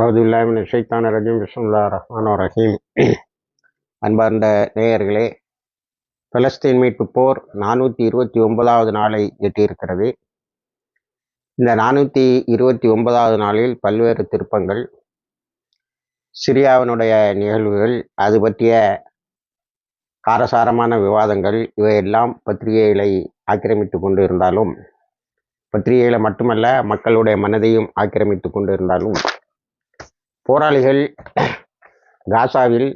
அவுதுல்லாமின் ஷைத்தான ரஜீம் பிஸ்முல்லா ரஹ்மான் ரஹீம் அன்பார்ந்த நேயர்களே பலஸ்தீன் மீட்பு போர் நானூற்றி இருபத்தி ஒன்பதாவது நாளை எட்டியிருக்கிறது. இந்த நானூற்றி இருபத்தி ஒன்பதாவது நாளில் பல்வேறு திருப்பங்கள் சிரியாவினுடைய நிகழ்வுகள் அது பற்றிய காரசாரமான விவாதங்கள் இவையெல்லாம் பத்திரிகைகளை ஆக்கிரமித்து கொண்டு இருந்தாலும் பத்திரிகைகளை மட்டுமல்ல மக்களுடைய மனதையும் ஆக்கிரமித்து கொண்டு இருந்தாலும் போராளிகள் காசாவில்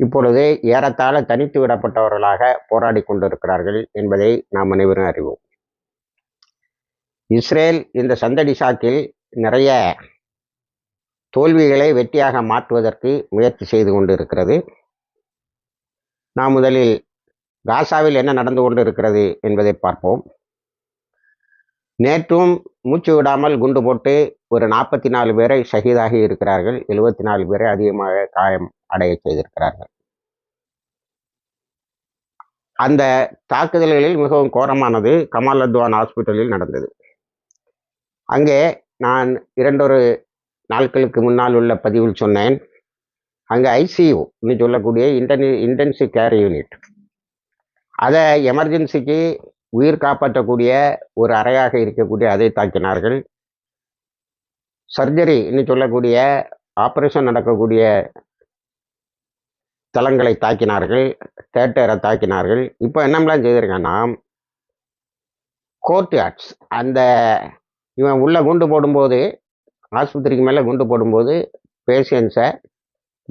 இப்பொழுது ஏறத்தாழ தனித்து விடப்பட்டவர்களாக போராடி கொண்டிருக்கிறார்கள் என்பதை நாம் அனைவரும் அறிவோம். இஸ்ரேல் இந்த சந்தடி சாக்கில் நிறைய தோல்விகளை வெற்றியாக மாற்றுவதற்கு முயற்சி செய்து கொண்டு இருக்கிறது நாம் முதலில் காசாவில் என்ன நடந்து கொண்டு இருக்கிறது என்பதை பார்ப்போம். நேற்றும் மூச்சு விடாமல் குண்டு போட்டு ஒரு நாற்பத்தி நாலு பேரை ஷஹீதாகி இருக்கிறார்கள். எழுபத்தி நாலு பேரை அதிகமாக காயம் அடைய செய்திருக்கிறார்கள். அந்த தாக்குதல்களில் மிகவும் கோரமானது கமால் அத்வான் ஹாஸ்பிட்டலில் நடந்தது. அங்கே நான் இரண்டொரு நாட்களுக்கு முன்னால் உள்ள பதிவில் சொன்னேன். அங்கே ஐசியூ சொல்லக்கூடிய இன்டர்னி இன்டென்சிவ் கேர் யூனிட். அதை எமர்ஜென்சிக்கு உயிர் காப்பாற்றக்கூடிய ஒரு அறையாக இருக்கக்கூடிய அதை தாக்கினார்கள். சர்ஜரி இன்னும் சொல்லக்கூடிய ஆப்ரேஷன் நடக்கக்கூடிய தளங்களை தாக்கினார்கள் தேட்டரை தாக்கினார்கள். இப்போ என்னமெல்லாம் செய்திருக்காங்கன்னா கோர்ட் யார்ட்ஸ் அந்த இவன் உள்ளே குண்டு போடும்போது ஆஸ்பத்திரிக்கு மேலே குண்டு போடும்போது பேஷண்ட்ஸை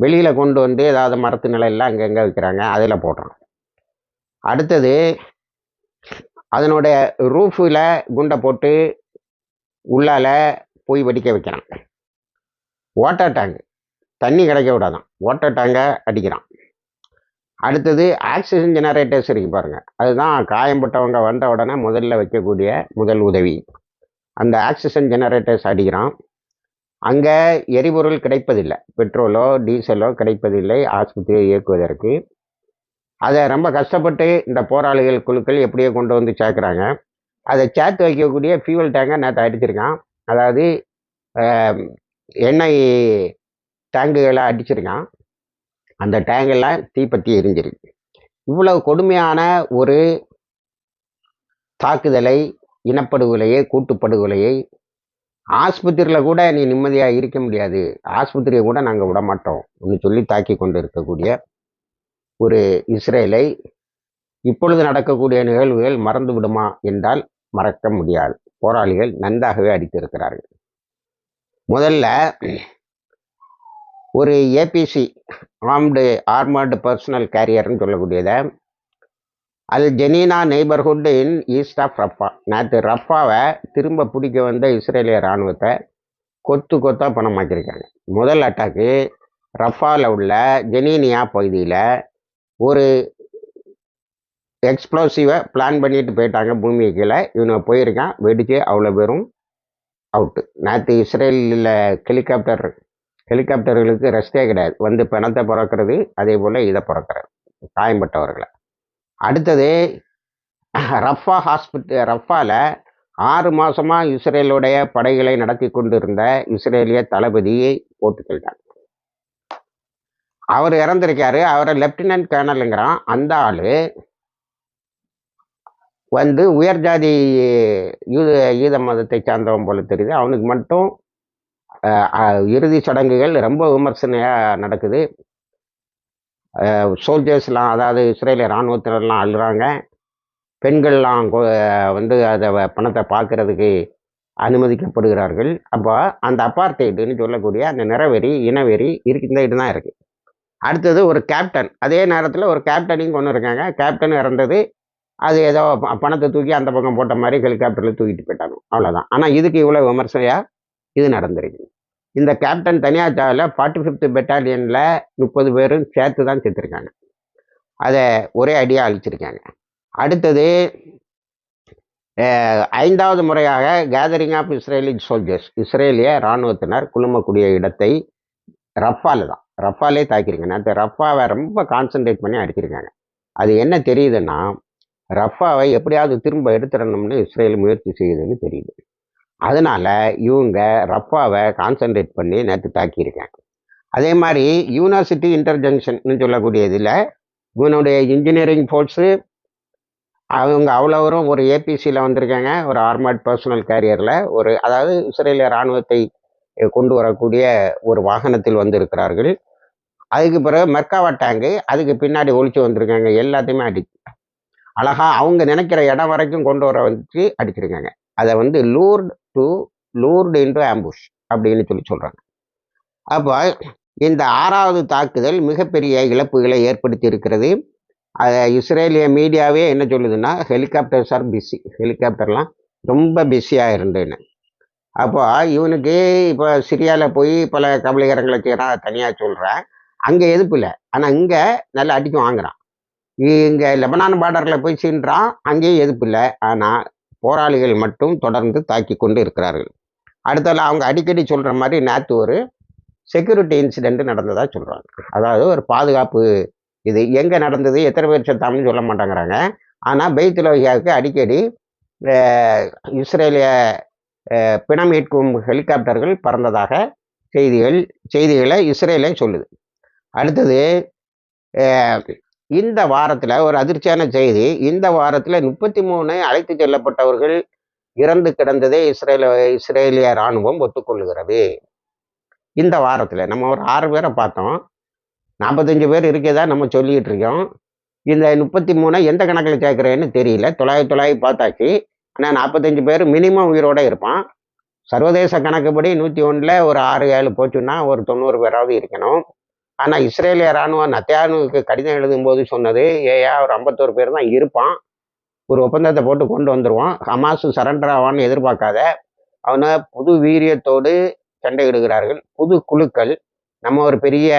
வெளியில் கொண்டு வந்து ஏதாவது மரத்து நிலையெல்லாம் அங்கங்கே வைக்கிறாங்க அதில் போடுறான். அடுத்தது அதனுடைய ரூஃபில் குண்டை போட்டு உள்ளால் போய் வெடிக்க வைக்கிறான். வாட்டர் டேங்க் தண்ணி கிடைக்க விடாதான். வாட்டர் டேங்கை அடிக்கிறான். அடுத்தது ஆக்சிஜன் ஜெனரேட்டர்ஸ் இருக்கு பாருங்கள் அதுதான் காயம்பட்டவங்க வந்த உடனே முதல்ல வைக்கக்கூடிய முதல் உதவி. அந்த ஆக்சிஜன் ஜெனரேட்டர்ஸ் அடிக்கிறான். அங்கே எரிபொருள் கிடைப்பதில்லை. பெட்ரோலோ டீசலோ கிடைப்பதில்லை. ஆஸ்பத்திரியை இயக்குவதற்கு. அதை ரொம்ப கஷ்டப்பட்டு இந்த போராளிகள் குழுக்கள் எப்படியோ கொண்டு வந்து சேர்க்குறாங்க. அதை சேர்த்து வைக்கக்கூடிய ஃபியூவல் டேங்கை நேற்று அடிச்சிருக்கான். அதாவது எண்ணெய் டேங்குகளை அடிச்சிருக்கான். அந்த டேங்கெல்லாம் தீப்பற்றி எரிஞ்சிருக்கு இவ்வளவு கொடுமையான ஒரு தாக்குதலை இனப்படுகொலையை கூட்டுப்படுகொலையை ஆஸ்பத்திரியில் கூட நீ நிம்மதியாக இருக்க முடியாது. ஆஸ்பத்திரியை கூட நாங்கள் விட மாட்டோம். அப்படின்னு சொல்லி தாக்கி கொண்டு இருக்கக்கூடிய ஒரு இஸ்ரேலை இப்பொழுது நடக்கக்கூடிய நிகழ்வுகள் மறந்து விடுமா என்றால் மறக்க முடியாது. போராளிகள் நன்றாகவே அடித்திருக்கிறார்கள். முதல்ல ஒரு ஏபிசி ஆர்ம்டு ஆர்மர்டு பர்சனல் கேரியர்னு சொல்லக்கூடியதை அது Geneina neighbourhood in east of Rafah நேற்று ரஃபாவை திரும்ப பிடிக்க வந்த இஸ்ரேலிய இராணுவத்தை கொத்து கொத்தாக பணமாக்கியிருக்காங்க. முதல் அட்டாக்கு ரஃபாவில் உள்ள ஜெனீனியா பகுதியில் ஒரு எக்ஸ்ப்ளோசிவை பிளான் பண்ணிட்டு போயிட்டாங்க. பூமிக்கு கீழே. இவனை போயிருக்கான். வெடிச்சு அவ்வளோ பேரும் அவுட்டு நேற்று இஸ்ரேலில் ஹெலிகாப்டர் ஹெலிகாப்டர்களுக்கு ரெஸ்டே கிடையாது. வந்து பிணத்தை பிறக்கிறது அதே போல் இதை பிறக்கிறது. காயம்பட்டவர்களை. அடுத்தது ரஃபா ஹாஸ்பிட்டல் ரஃபாவில் ஆறு மாதமாக இஸ்ரேலுடைய படைகளை நடத்தி கொண்டிருந்த இஸ்ரேலிய தளபதியை போட்டுக்கிட்டாங்க அவர் இறந்துருக்காரு. அவரை லெப்டினன்ட் கேர்னலுங்கிறான் அந்த ஆள் வந்து உயர் ஜாதி யூத ஈத மதத்தை சார்ந்தவன் போல தெரியுது. அவனுக்கு மட்டும் இறுதி சடங்குகள் ரொம்ப விமர்சனையாக நடக்குது. சோல்ஜர்ஸ்லாம் அதாவது இஸ்ரேலிய இராணுவத்தினர்லாம் அழுறாங்க. பெண்கள்லாம் வந்து அதை பணத்தை பார்க்கறதுக்கு அனுமதிக்கப்படுகிறார்கள். அப்போ அந்த அப்பார்த்தைடுன்னு சொல்லக்கூடிய அந்த நிறவெறி இனவெறி இருக்கிட்டு தான் இருக்குது அடுத்தது ஒரு கேப்டன் அதே நேரத்தில் ஒரு கேப்டனையும் கொண்டு இருக்காங்க கேப்டன் இறந்தது. அது ஏதோ பணத்தை தூக்கி அந்த பக்கம் போட்ட மாதிரி ஹெலிகாப்டரில் தூக்கிட்டு போயிட்டாங்க. அவ்வளோதான் ஆனால் இதுக்கு இவ்வளோ விமர்சனையாக இது நடந்திருக்கு இந்த கேப்டன் தனியார் சாவில் ஃபார்ட்டி ஃபிஃப்த் பெட்டாலியனில் முப்பது பேரும் சேர்த்து தான் செத்துருக்காங்க. அதை ஒரே அடியாக அழிச்சிருக்காங்க. அடுத்தது ஐந்தாவது முறையாக கேதரிங் ஆஃப் இஸ்ரேலி சோல்ஜர்ஸ் இஸ்ரேலிய இராணுவத்தினர் குழுமக்கூடிய இடத்தை ரஃபால் தான். ரஃபாலே தாக்கிருங்க நேற்று ரஃபாவை ரொம்ப கான்சென்ட்ரேட் பண்ணி அடிச்சிருக்காங்க. அது என்ன தெரியுதுன்னா ரஃபாவை எப்படியாவது திரும்ப எடுத்துடணும்னு இஸ்ரேல் முயற்சி செய்யுதுன்னு தெரியுது. அதனால் இவங்க ரஃபாவை கான்சன்ட்ரேட் பண்ணி நேற்று தாக்கியிருக்காங்க. அதே மாதிரி யூனிவர்சிட்டி இன்டர்ஜங்ஷன் சொல்லக்கூடியதில் இவனுடைய இன்ஜினியரிங் ஃபோர்ஸு அவங்க அவ்வளோவரும் ஒரு ஏபிசியில் வந்திருக்காங்க. ஒரு ஆர்மாட் பர்சனல் கேரியரில் ஒரு அதாவது இஸ்ரேலிய இராணுவத்தை கொண்டு வரக்கூடிய ஒரு வாகனத்தில் வந்திருக்கிறார்கள். அதுக்கு பிறகு மெர்காவா டேங்கு அதுக்கு பின்னாடி ஒழிச்சு வந்திருக்காங்க. எல்லாத்தையுமே அடி அழகாக அவங்க நினைக்கிற இடம் வரைக்கும் கொண்டு வர வச்சு அடிச்சிருக்காங்க. அதை வந்து lured to lured into ambush அப்படின்னு சொல்லி சொல்கிறாங்க அப்போ இந்த ஆறாவது தாக்குதல் மிகப்பெரிய இழப்புகளை ஏற்படுத்தி இருக்கிறது அதை இஸ்ரேலிய மீடியாவே என்ன சொல்லுதுன்னா ஹெலிகாப்டர்ஸ் ஆர் பிஸி ஹெலிகாப்டர்லாம் ரொம்ப பிஸியாக இருந்தேன்னு. அப்போ இவனுக்கு இப்போ சிரியாவில் போய் பல கபலிகரங்களை செய்கிறான் தனியாக சொல்கிறேன் அங்கே எதிர்ப்பு இல்லை. ஆனால் இங்கே நல்லா அடிக்கும் வாங்குறான். இங்கே லெபனான் பார்டரில் போய் சீன்றான் அங்கேயும் எதிர்ப்பு இல்லை. ஆனால் போராளிகள் மட்டும் தொடர்ந்து தாக்கி கொண்டு இருக்கிறார்கள். அடுத்தால அவங்க அடிக்கடி சொல்கிற மாதிரி நேற்று ஒரு செக்யூரிட்டி இன்சிடென்ட் நடந்ததாக சொல்கிறாங்க அதாவது ஒரு பாதுகாப்பு இது எங்கே நடந்தது எத்தனை பேர் செத்தாங்கன்னு சொல்ல மாட்டேங்கிறாங்க. ஆனால் பெய்த்துலோகியாவுக்கு அடிக்கடி இஸ்ரேலிய பிணம் மீட்கும் ஹெலிகாப்டர்கள் பறந்ததாக செய்திகள் செய்திகளை இஸ்ரேலே சொல்லுது. அடுத்தது இந்த வாரத்தில் ஒரு அதிர்ச்சியான செய்தி. இந்த வாரத்தில் முப்பத்தி மூணு அழைத்து செல்லப்பட்டவர்கள் இறந்து கிடந்ததை இஸ்ரேல இஸ்ரேலிய இராணுவம் ஒத்துக்கொள்கிறது. இந்த வாரத்தில் நம்ம ஒரு ஆறு பேரை பார்த்தோம். நாற்பத்தஞ்சு பேர் இருக்கதா நம்ம சொல்லிகிட்டு இருக்கோம். இந்த முப்பத்தி மூணை எந்த கணக்கில் சேர்க்குறேன்னு தெரியல. தொள்ளாயிரத்தி தொள்ளாயிரத்தி பார்த்தாச்சு ஆனால் நாற்பத்தஞ்சு பேர் மினிமம் உயிரோட இருப்பான். சர்வதேச கணக்குப்படி நூற்றி ஒன்றில் ஒரு ஆறு ஏழு போச்சுன்னா ஒரு தொண்ணூறு பேராவது இருக்கணும். ஆனால் இஸ்ரேலிய இராணுவம் நத்தியானுக்கு கடிதம் எழுதும்போது சொன்னது ஏயா ஒரு ஐம்பத்தோரு பேர் தான் இருப்பான். ஒரு ஒப்பந்தத்தை போட்டு கொண்டு வந்துடுவான் ஹமாசு சரண்டர் ஆவான்னு எதிர்பார்க்காத அவனை புது வீரியத்தோடு சண்டையிடுகிறார்கள். புது குழுக்கள். நம்ம ஒரு பெரிய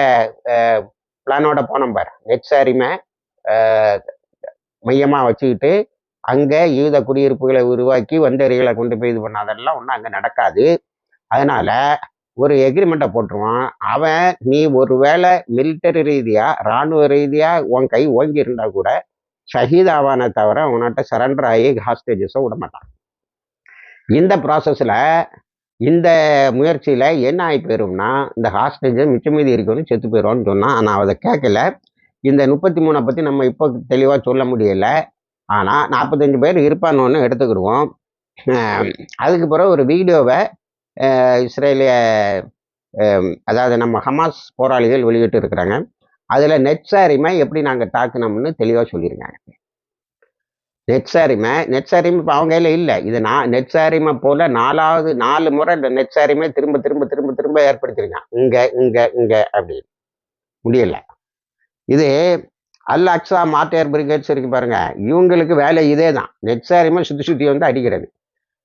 பிளானோட போனோம் பார். நெட்சாரிமை மையமாக வச்சுக்கிட்டு அங்கே யூத குடியிருப்புகளை உருவாக்கி வந்தறிகளை கொண்டு போய் இது பண்ணாதெல்லாம் ஒன்றும் அங்கே நடக்காது. அதனால ஒரு எக்ரிமெண்ட்டை போட்டுருவான். அவன் நீ ஒருவேளை மிலிட்டரி ரீதியாக இராணுவ ரீதியாக உன் கை ஓங்கி இருந்தால் கூட ஷஹீத் ஆவானே தவிர உன்கிட்ட சரண்டர் ஆகி ஹாஸ்டேஜஸை விட மாட்டான் இந்த ப்ராசஸில் இந்த முயற்சியில் என்ன ஆகி போயிடும்னா இந்த ஹாஸ்டேஜை மிச்சம் மீதி இருக்கணும் செத்து போயிடும்னு சொன்னான். ஆனால் அதை கேட்கல. இந்த முப்பத்தி மூணை பற்றி நம்ம இப்போ தெளிவாக சொல்ல முடியலை. ஆனால் நாற்பத்தஞ்சு பேர் இருப்பான்னு எடுத்துக்கிடுவோம். அதுக்கு பிறகு ஒரு வீடியோவை இஸ்ரேலிய அதாவது நம்ம ஹமாஸ் போராளிகள் வெளியிட்டு இருக்கிறாங்க அதில் நெட்சாரிமை எப்படி நாங்கள் தாக்குனோம்னு தெளிவாக சொல்லியிருக்காங்க. நெட்சாரிமை நெட்சாரிமை இப்போ அவங்க கையில் இல்லை. இது நான் நெட்சாரிமை போல் நாலாவது நாலு முறை இந்த நெட்சாரிமை திரும்ப திரும்ப திரும்ப திரும்ப ஏற்படுத்தியிருக்காங்க. இங்கே இங்கே இங்கே அப்படின்னு. முடியலை. இது அல் அக்ஸா மாட்டேர் பிரிகேட்ஸ் இருக்கு பாருங்கள் இவங்களுக்கு வேலை இதே தான் நெட்சாரிமை சுற்றி சுற்றி வந்து அடிக்கிறது.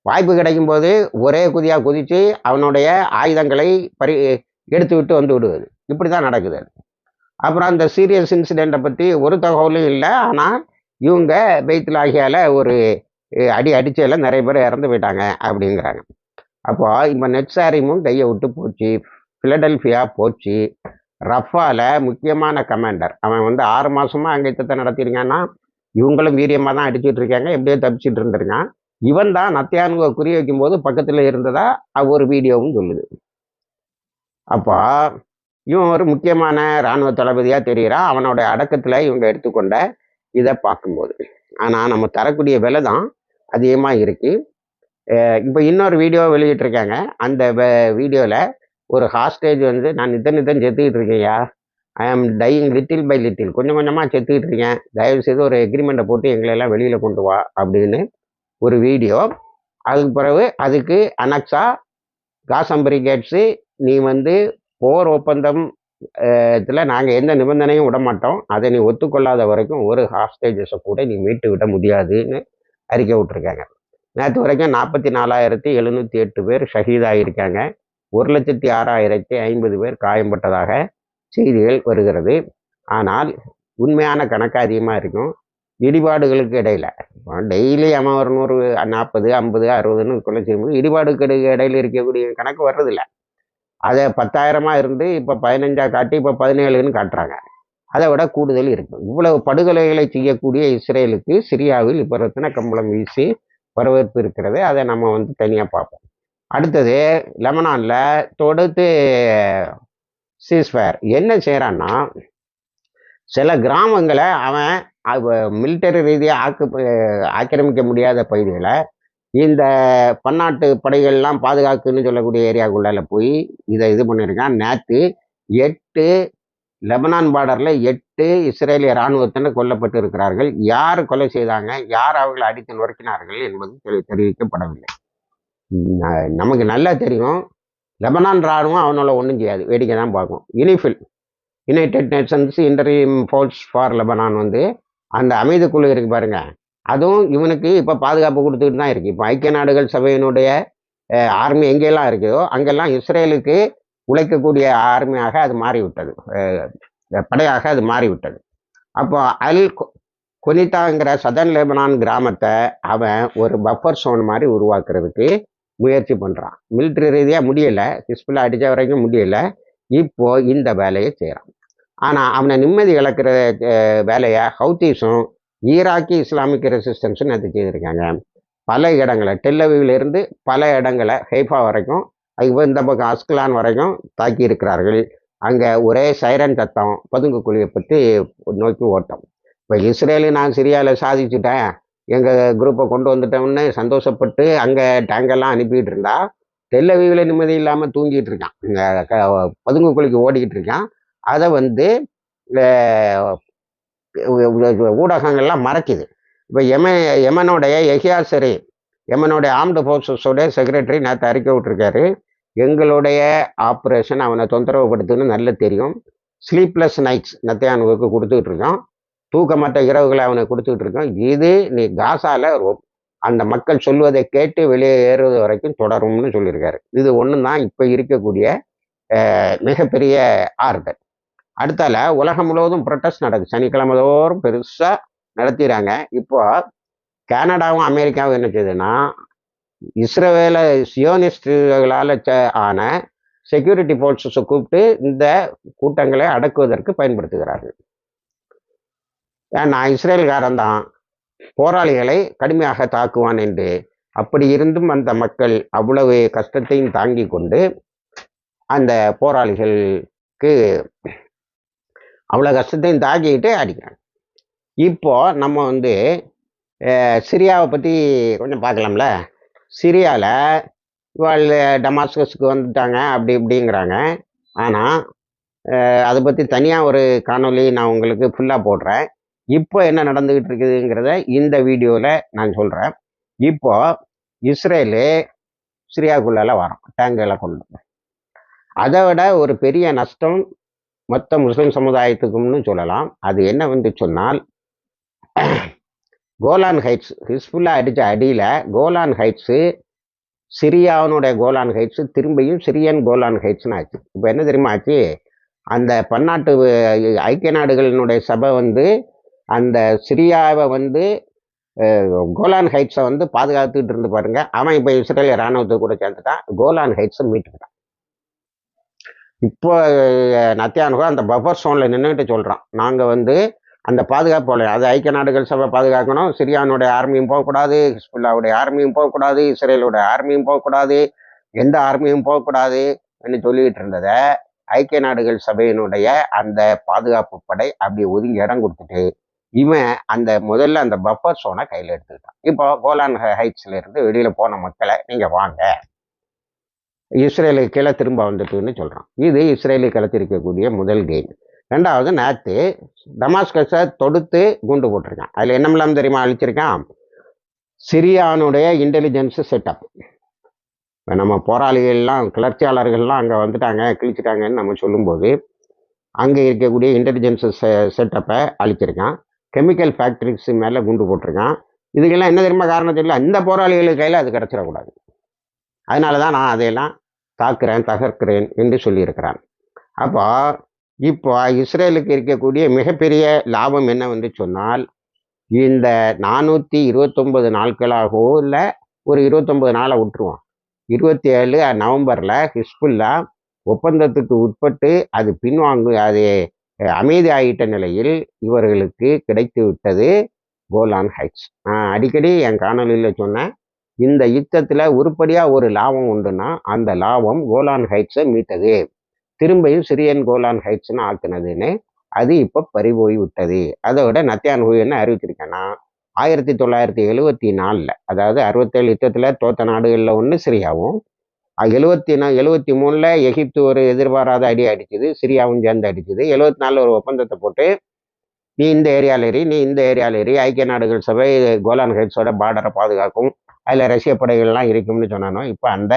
வாய்ப்பு கிடைக்கும் போது ஒரே குதியாக குதித்து அவனுடைய ஆயுதங்களை பறி எடுத்து விட்டு வந்து விடுவது. இப்படி தான் நடக்குது அது. அப்புறம் அந்த சீரியஸ் இன்சிடெண்ட்டை பற்றி ஒரு தகவலும் இல்லை. ஆனால் இவங்க பெய்த்தில் ஆகியால ஒரு அடி அடிச்சதில் நிறைய பேர் இறந்து போயிட்டாங்க அப்படிங்கிறாங்க. அப்போ இப்போ நெட்சாரிமும் கையை விட்டு போச்சு. ஃபிலடெல்ஃபியா போச்சு. ரஃபால முக்கியமான கமாண்டர். அவன் வந்து ஆறு மாதமாக அங்கே யுத்தத்தை நடத்திருக்கான்னா இவங்களும் வீரியமாக தான் அடிச்சுட்டு இருக்காங்க. எப்படியோ தப்பிச்சிட்டு இருந்திருக்கான். இவன் தான் நத்தியானுவை குறி வைக்கும்போது பக்கத்தில் இருந்ததா ஒரு வீடியோவும் சொல்லுது. அப்போ இவன் ஒரு முக்கியமான இராணுவ தளபதியாக தெரிகிறான் அவனோட அடக்கத்தில் இவங்க எடுத்துக்கொண்ட இதை பார்க்கும்போது. ஆனால் நம்ம தரக்கூடிய விலை தான் அதிகமாக இருக்குது இப்போ இன்னொரு வீடியோ வெளியிட்டிருக்காங்க. அந்த வீடியோவில் ஒரு ஹாஸ்டேஜ் வந்து நான் நித்தம் நித்தம் செத்துக்கிட்டு இருக்கேன்யா ஐ ஆம் டையிங் லிட்டில் பை லிட்டில் கொஞ்சம் கொஞ்சமாக செத்துக்கிட்டு இருக்கேன். தயவு செய்து ஒரு எக்ரிமெண்ட்டை போட்டு எங்களை எல்லாம் வெளியில் கொண்டு வா அப்படின்னு ஒரு வீடியோ. அதுக்கு பிறகு அதுக்கு அனக்ஸா காசம்பரி கேட்ஸு நீ வந்து போர் ஒப்பந்தம் இதில் நாங்கள் எந்த நிபந்தனையும் விட மாட்டோம். அதை நீ ஒத்துக்கொள்ளாத வரைக்கும் ஒரு ஹாஸ்டேஜஸை கூட நீ மீட்டு விட முடியாதுன்னு அறிக்கை விட்டுருக்காங்க. நேற்று வரைக்கும் நாற்பத்தி நாலாயிரத்தி எழுநூற்றி எட்டு பேர் ஷஹீதாகியிருக்காங்க ஒரு லட்சத்தி ஆறாயிரத்தி ஐம்பது பேர் காயம்பட்டதாக செய்திகள் வருகிறது. ஆனால் உண்மையான கணக்கு அதிகமாக இருக்கும். இடிபாடுகளுக்கு இடையில் இப்போ டெய்லி அவன் ஒரு நூறு நாற்பது ஐம்பது அறுபதுன்னு கொலை செய்யும்போது இடிபாடுக்கு இடையில் இடையில இருக்கக்கூடிய கணக்கு வர்றதில்ல. அதை பத்தாயிரமாக இருந்து இப்போ பதினஞ்சா காட்டி இப்போ பதினேழுன்னு காட்டுறாங்க. அதை விட கூடுதல் இருக்கும். இவ்வளவு படுகொலைகளை செய்யக்கூடிய இஸ்ரேலுக்கு சிரியாவில் இப்போ ரத்தின கம்பளம் வீசி வரவேற்பு இருக்கிறது. அதை நம்ம வந்து தனியாக பார்ப்போம். அடுத்தது லெமனானில் தொடுத்து சீஸ்ஃபயர் என்ன செய்கிறான்னா சில கிராமங்களை அவன் மிலிட்டரி ரீதியாக ஆக்கு ஆக்கிரமிக்க முடியாத பகுதிகளை இந்த பன்னாட்டு படைகள்லாம் பாதுகாக்குன்னு சொல்லக்கூடிய ஏரியாக்குள்ளால போய் இதை இது பண்ணியிருக்கான் நேற்று எட்டு லெபனான் பார்டரில் எட்டு இஸ்ரேலிய இராணுவத்தினர் கொல்லப்பட்டு இருக்கிறார்கள். யார் கொலை செய்தாங்க? யார் அவர்களை அடித்து நொறுக்கினார்கள் என்பது தெரி- தெரிவிக்கப்படவில்லை. நமக்கு நல்லா தெரியும். லெபனான் இராணுவம் அவனால் ஒன்றும் செய்யாது. வேடிக்கை தான் பார்க்கும். UNIFIL United Nations interim force for Lebanon வந்து அந்த அமைதி குழு இருக்கு பாருங்க. அதுவும் இவனுக்கு இப்போ பாதுகாப்பு கொடுத்துக்கிட்டு தான் இருக்கு. இப்போ ஐக்கிய நாடுகள் சபையினுடைய ஆர்மி எங்கெல்லாம் இருக்குதோ அங்கெல்லாம் இஸ்ரேலுக்கு உழைக்கக்கூடிய ஆர்மியாக அது மாறிவிட்டது. படையாக அது மாறிவிட்டது. அப்போ அல் கொ- கொனிதாங்கிற சதன் லெபனான் கிராமத்தை அவன் ஒரு பஃபர் சோன் மாதிரி உருவாக்குறதுக்கு முயற்சி பண்ணுறான் மிலிட்ரி ரீதியாக முடியலை. ஹிஸ்பில் அடித்த வரைக்கும் முடியலை. இப்போ இந்த வேலையை செய்கிறான் ஆனால் அவனை நிம்மதி இழக்கிற வேலையை ஹவுத்தீஸும் ஈராக்கி இஸ்லாமிக் ரெசிஸ்டன்ஸும் நேற்று செய்திருக்காங்க. பல இடங்களை டெல்லவியிலிருந்து பல இடங்களை ஹைஃபா வரைக்கும் அதுக்கு இந்த பக்கம் அஸ்கலான் வரைக்கும் தாக்கி இருக்கிறார்கள். அங்கே ஒரே சைரன் சத்தம் பதுங்கு குழியை பற்றி நோக்கி ஓட்டம். இப்போ இஸ்ரேலு நான் சிரியாவில் சாதிச்சுட்டேன் எங்கள் குரூப்பை கொண்டு வந்துட்டோம்னு சந்தோஷப்பட்டு அங்கே டேங்கெல்லாம் அனுப்பிட்டு இருந்தா டெல்லவியில் நிம்மதி இல்லாமல் தூங்கிட்டு இருக்கான். இங்கே பதுங்கு குழிக்கு ஓடிக்கிட்டு இருக்கான். அதை வந்து ஊடகங்கள்லாம் மறைக்குது. இப்போ எம எமனுடைய எஹியாசரி எமனுடைய ஆர்ம்டு ஃபோர்ஸஸோடைய செக்ரட்டரி நேற்று அறிக்கை விட்டுருக்காரு. எங்களுடைய ஆப்ரேஷன் அவனை தொந்தரவுப்படுத்துன்னு நல்லா தெரியும். ஸ்லீப்லெஸ் நைட்ஸ் நத்தையானுக்கு கொடுத்துக்கிட்டு இருக்கோம். தூக்கமற்ற இரவுகளை அவனுக்கு கொடுத்துக்கிட்டு இருக்கோம். இது நீ காசால அந்த மக்கள் சொல்வதை கேட்டு வெளியே ஏறுவது வரைக்கும் தொடரும்னு சொல்லியிருக்காரு. இது ஒன்று தான் இப்போ இருக்கக்கூடிய மிகப்பெரிய ஆறுதல். அடுத்தால உலகம் முழுவதும் ப்ரொட்டஸ்ட் நடக்குது. சனிக்கிழமை தோறும் பெருசாக நடத்திடுறாங்க இப்போ கனடாவும் அமெரிக்காவும் என்ன செய்யுதுன்னா இஸ்ரவேல சியோனிஸ்டுகளால் ஆன செக்யூரிட்டி ஃபோர்ஸஸை கூப்பிட்டு இந்த கூட்டங்களை அடக்குவதற்கு பயன்படுத்துகிறார்கள். ஏன்னா இஸ்ரேல்காரன் தான் போராளிகளை கடுமையாக தாக்குவான் என்று. அப்படி இருந்தும் அந்த மக்கள் அவ்வளவு கஷ்டத்தையும் தாங்கி கொண்டு அந்த போராளிகளுக்கு அவ்வளோ கஷ்டத்தையும் தாக்கிக்கிட்டு அடிக்கிறாங்க. இப்போ நம்ம வந்து சிரியாவை பற்றி கொஞ்சம் பார்க்கலாம்ல? சிரியாவில் இவாள் டமாஸ்கஸுக்கு வந்துட்டாங்க அப்படி இப்படிங்கிறாங்க. ஆனால் அதை பற்றி தனியாக ஒரு காணொலி நான் உங்களுக்கு ஃபுல்லாக போடுறேன். இப்போ என்ன நடந்துக்கிட்டு இருக்குதுங்கிறத இந்த வீடியோவில் நான் சொல்கிறேன் இப்போ இஸ்ரேலு சிரியாவுக்குள்ளால வரோம் டேங்கெல்லாம் கொண்டு. அதை விட ஒரு பெரிய நஷ்டம் மொத்த முஸ்லிம் சமுதாயத்துக்கும்னு சொல்லலாம். அது என்ன வந்து சொன்னால் கோலான் ஹைட்ஸ் ஹிஸ்புல்லா அடித்த அடியில் கோலான் ஹைட்ஸு சிரியாவினுடைய கோலான் ஹைட்ஸு திரும்பியும் சிரியன் கோலான் ஹைட்ஸ்னு ஆச்சு. இப்போ என்ன தெரியுமா ஆச்சு? அந்த பன்னாட்டு ஐக்கிய நாடுகளினுடைய சபை வந்து அந்த சிரியாவை வந்து கோலான் ஹைட்ஸை வந்து பாதுகாத்துக்கிட்டு இருந்து பாருங்க. அவன் இப்போ இஸ்ரேல் இராணுவத்தை கூட சேர்ந்துட்டான். கோலான் ஹைட்ஸை மீட்டுக்கிட்டான். இப்போ நத்தியானுகோ அந்த பஃபர் சோனில் நின்றுக்கிட்டு சொல்கிறான் நாங்கள் வந்து அந்த பாதுகாப்பு வளையம் அது ஐக்கிய நாடுகள் சபை பாதுகாக்கணும். சிரியானுடைய ஆர்மியும் போகக்கூடாது ஹிஸ்புல்லாவுடைய ஆர்மியும் போகக்கூடாது இஸ்ரேலுடைய ஆர்மியும் போகக்கூடாது எந்த ஆர்மியும் போகக்கூடாது என்று சொல்லிக்கிட்டு இருந்ததை ஐக்கிய நாடுகள் சபையினுடைய அந்த பாதுகாப்பு படை அப்படி ஒதுங்கி இடம் கொடுத்துட்டு இவன் அந்த முதல்ல அந்த பஃபர் சோனை கையில் எடுத்துக்கிட்டான். இப்போ கோலான் ஹைட்ஸ்லேருந்து ஹைட்ஸ்ல இருந்து போன மக்களை நீங்கள் வாங்க. இஸ்ரேலுக்கு கீழே திரும்ப வந்துட்டுன்னு சொல்கிறான் இது இஸ்ரேலை கலத்திருக்கக்கூடிய முதல் கெயின் ரெண்டாவது நேற்று டமாஸ்கஸை தொடுத்து குண்டு போட்டிருக்கான். அதில் என்னமெல்லாம் தெரியுமா? அழிச்சிருக்கான். சிரியானுடைய இன்டெலிஜென்ஸு செட்டப் இப்போ நம்ம போராளிகள்லாம் கிளர்ச்சியாளர்கள்லாம் அங்கே வந்துட்டாங்க கிழிச்சிட்டாங்கன்னு நம்ம சொல்லும்போது அங்கே இருக்கக்கூடிய இன்டெலிஜென்ஸ் செட்டப்பை அழிச்சிருக்கான். கெமிக்கல் ஃபேக்ட்ரிஸ் மேலே குண்டு போட்டிருக்கான். இதுக்கெல்லாம் என்ன தெரியுமா காரணம் தெரியல? அந்த போராளிகளுக்கு கையில் அது கிடச்சிடக்கூடாது. அதனால தான் நான் அதையெல்லாம் தாக்குறேன் தகர்க்கிறேன் என்று சொல்லியிருக்கிறான். அப்போ இப்போ இஸ்ரேலுக்கு இருக்கக்கூடிய மிகப்பெரிய லாபம் என்ன வந்து சொன்னால் இந்த நானூற்றி இருபத்தொம்பது நாட்களாகவோ இல்லை ஒரு இருபத்தொம்பது நாளை விட்டுருவோம் இருபத்தி ஏழு நவம்பரில் ஹிஸ்புல்லா ஒப்பந்தத்துக்கு உட்பட்டு அது பின்வாங்கு அது அமைதி ஆகிட்ட நிலையில் இவர்களுக்கு கிடைத்து விட்டது கோலான் ஹைட்ஸ். நான் அடிக்கடி என் காணொலியில் சொன்னேன் இந்த யுத்தத்தில் உருப்படியாக ஒரு லாபம் உண்டுன்னா அந்த லாபம் கோலான் ஹைட்ஸை மீட்டது. திரும்பியும் சிரியன் கோலான் ஹைட்ஸ்னு ஆக்குனதுன்னு அது இப்போ பறிபோய் விட்டது. அதோட நத்தியான் என்ன அறிவிச்சிருக்கேன்னா ஆயிரத்தி தொள்ளாயிரத்தி எழுவத்தி நாலில் அதாவது அறுபத்தேழு யுத்தத்தில் தோத்த நாடுகளில் ஒன்று சிரியாவும் எழுவத்தி நா எழுவத்தி மூணில் எகிப்து ஒரு எதிர்பாராத அடி அடிச்சுது சிரியாவும் சேர்ந்து அடிச்சுது. எழுவத்தி நாலில் ஒரு ஒப்பந்தத்தை போட்டு நீ இந்த ஏரியாவில் ஏறி நீ இந்த ஏரியாவில் ஏறி ஐக்கிய நாடுகள் சபை கோலான் ஹைட்ஸோட பார்டரை பாதுகாக்கும். அதில் ரஷ்ய படைகள்லாம் இருக்கும்னு சொன்னானோ இப்போ அந்த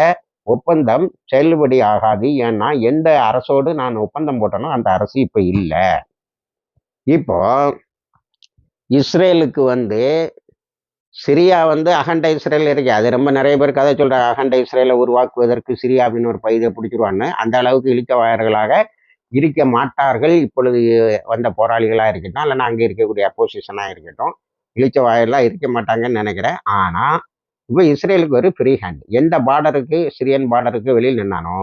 ஒப்பந்தம் செல்லுபடி ஆகாது. ஏன்னா எந்த அரசோடு நான் ஒப்பந்தம் போட்டனோ அந்த அரசு இப்போ இல்லை. இப்போ இஸ்ரேலுக்கு வந்து சிரியா வந்து அகண்ட இஸ்ரேல் இருக்கு. அது ரொம்ப நிறைய பேர் கதை சொல்கிறாங்க அகண்ட இஸ்ரேலை உருவாக்குவதற்கு சிரியாவின் ஒரு பகுதியை பிடிச்சிருவான்னு. அந்த அளவுக்கு இழுக்கவாயர்களாக இருக்க மாட்டார்கள். இப்பொழுது வந்த போராளிகளாக இருக்கட்டும் இல்லைன்னா அங்கே இருக்கக்கூடிய அப்போசிஷனாக இருக்கட்டும் இழுச்ச வாயெல்லாம் இருக்க மாட்டாங்கன்னு நினைக்கிறேன். ஆனால் இப்போ இஸ்ரேலுக்கு ஒரு ஃப்ரீ ஹேண்ட் எந்த பார்டருக்கு சிரியன் பார்டருக்கு வெளியில் நின்னானோ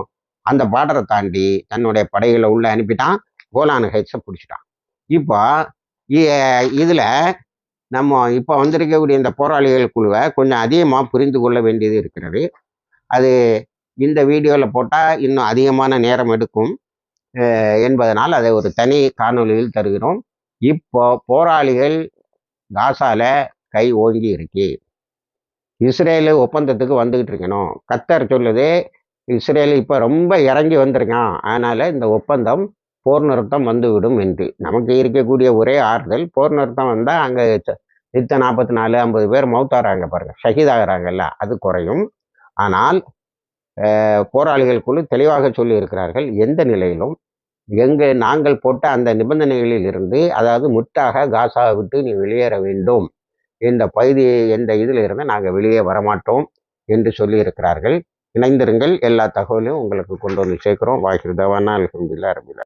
அந்த பார்டரை தாண்டி தன்னுடைய படைகளை உள்ளே அனுப்பிட்டான். கோலான ஹைட்ஸை பிடிச்சிட்டான். இப்போ இதில் நம்ம இப்போ வந்திருக்கக்கூடிய இந்த போராளிகள் குழுவை கொஞ்சம் அதிகமாக புரிந்து கொள்ள வேண்டியது இருக்கிறது. அது இந்த வீடியோவில் போட்டால் இன்னும் அதிகமான நேரம் எடுக்கும். என்பதனால் அதை ஒரு தனி காணொலியில் தருகிறோம். இப்போ போராளிகள் காசால கை ஓங்கி இருக்கு. இஸ்ரேலு ஒப்பந்தத்துக்கு வந்துக்கிட்டு இருக்கணும் கத்தர் சொல்லுது இஸ்ரேல் இப்போ ரொம்ப இறங்கி வந்திருக்கான். அதனால் இந்த ஒப்பந்தம் போர் நிறுத்தம் வந்துவிடும் என்று. நமக்கு இருக்கக்கூடிய ஒரே ஆறுதல் போர் நிறுத்தம் வந்தால் அங்கே நித்த நாற்பத்தி நாலு ஐம்பது பேர் மௌத்தாகிறாங்க பாருங்கள் ஷஹீதாகிறாங்கல்ல அது குறையும். ஆனால் போராளிகள் குழு தெளிவாக சொல்லியிருக்கிறார்கள் எந்த நிலையிலும் எங்கள் நாங்கள் போட்ட அந்த நிபந்தனைகளில் இருந்து அதாவது முட்டாக காசா விட்டு நீ வெளியேற வேண்டும். இந்த பகுதி எந்த இதில் இருந்து நாங்கள் வெளியே வரமாட்டோம் என்று சொல்லியிருக்கிறார்கள். இணைந்திருங்கள். எல்லா தகவலையும் உங்களுக்கு கொண்டு வந்து சேர்க்குறோம். வாய்க்கிறதவானா அலமதுல்லா ரபிலா